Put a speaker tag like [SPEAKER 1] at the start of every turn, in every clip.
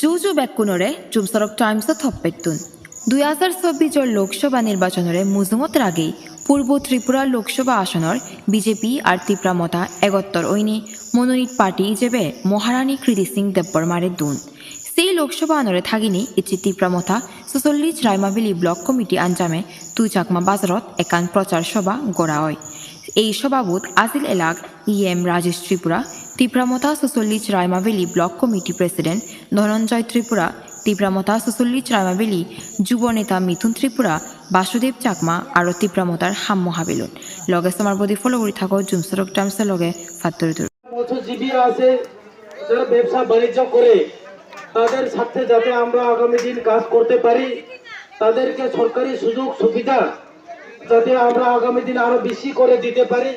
[SPEAKER 1] জুজু বেকুনৰে জুমচৰক টাইমছত থপ্পেতুন দুই হাজাৰ চৌবিছৰ লোকসভা নিৰ্বাচনৰে মুজুমত আগেই পূৰ্ব ত্ৰিপুৰা লোকসভা আসনৰ বিজেপি আৰু ত্ৰিপুৰা মতা এগত্তৰ ঐনি মনোনীত পাৰ্টি হিচাপে মহাৰাণী কৃতি সিং দেৱবৰ্মাৰে দুন। সেই লোকসভা আনৰে থাকিনি ইচ্ছি ত্ৰিপুৰা মথা ছচল্লিছ ৰাইমাবিলি ব্লক কমিটি আঞ্জামে তুই চাকমা বাজাৰত একান প্ৰচাৰ সভা গঢ়া হয়। এই সভাবোধ আজিল এলাক ই এম রাজেশ ত্রিপুরা ত্রিপুরামতা ছচল্লিছ Raima Valley block committee president Dhananjoy Tripura ত্রিপুরামতা ছচল্লিছ রায়মাবেলি যুৱ নেতা মিথুন ত্ৰিপুৰা বাসুদেৱ চাকমা আৰু ত্ৰিপুৰামতাৰ সাম্য হাবিলুন লগে সমাৰবদী ফলো কৰি থাকক জুমচৰক টাইমছৰ লগে
[SPEAKER 2] আছে, যারা ব্যবসা বাণিজ্য করে, তাদের সাথে যাতে আমরা আগামী দিন কাজ করতে পারি, তাদেরকে সরকারি সুযোগ সুবিধা যাতে আমরা আগামী দিন আরও বেশি করে দিতে পারি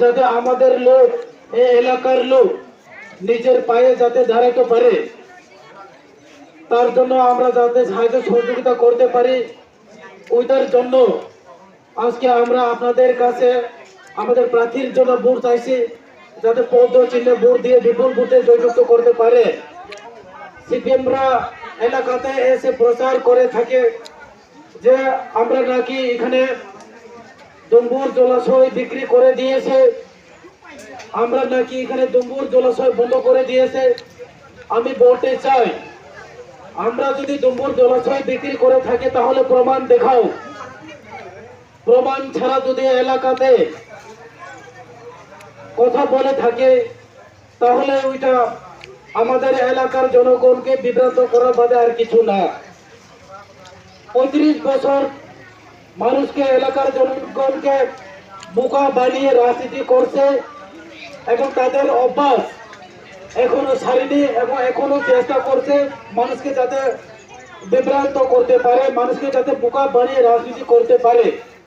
[SPEAKER 2] যাতে আমাদের লোক, এই এলাকার লোক নিজের পায়ে যাতে দাঁড়াতে পারে। তার জন্য আমরা যাতে সাহায্য সহযোগিতা করতে পারি। ওইটার জন্য আজকে আমরা আপনাদের কাছে আমাদের প্রার্থীর জন্য ভোট চাইছি, যাতে পদ্ম চিহ্নে ভোট দিয়ে বিপুল ভোটে জয়যুক্ত করতে পারে। সিপিএমরা এলাকাতে এসে প্রচার করে থাকে যে আমরা নাকি এখানে ডুম্বুর জলাশয় বিক্রি করে দিয়েছে। আমরা নাকি এখানে ডুম্বুর জলাশয় বন্ধ করে দিয়েছে। আমি বলতে চাই, আমরা যদি ডুম্বুর জলাশয় বিক্রি করে থাকি, তাহলে প্রমাণ দেখাও। প্রমাণ ছাড়া যদি এলাকাতে কথা বলে থাকে, তাহলে ওইটা আমাদের এলাকার জনগণকে বিভ্রান্ত করার বাদে আর কিছু না। পঁয়ত্রিশ বছর মানুষকে, এলাকার জনগণকে বোকা বানিয়ে রাজনীতি করছে এবং তাদের অভ্যাস এখনও সারিনি এবং এখনও চেষ্টা করছে মানুষকে যাতে বিভ্রান্ত করতে পারে, মানুষকে যাতে বোকা বানিয়ে রাজনীতি করতে পারে।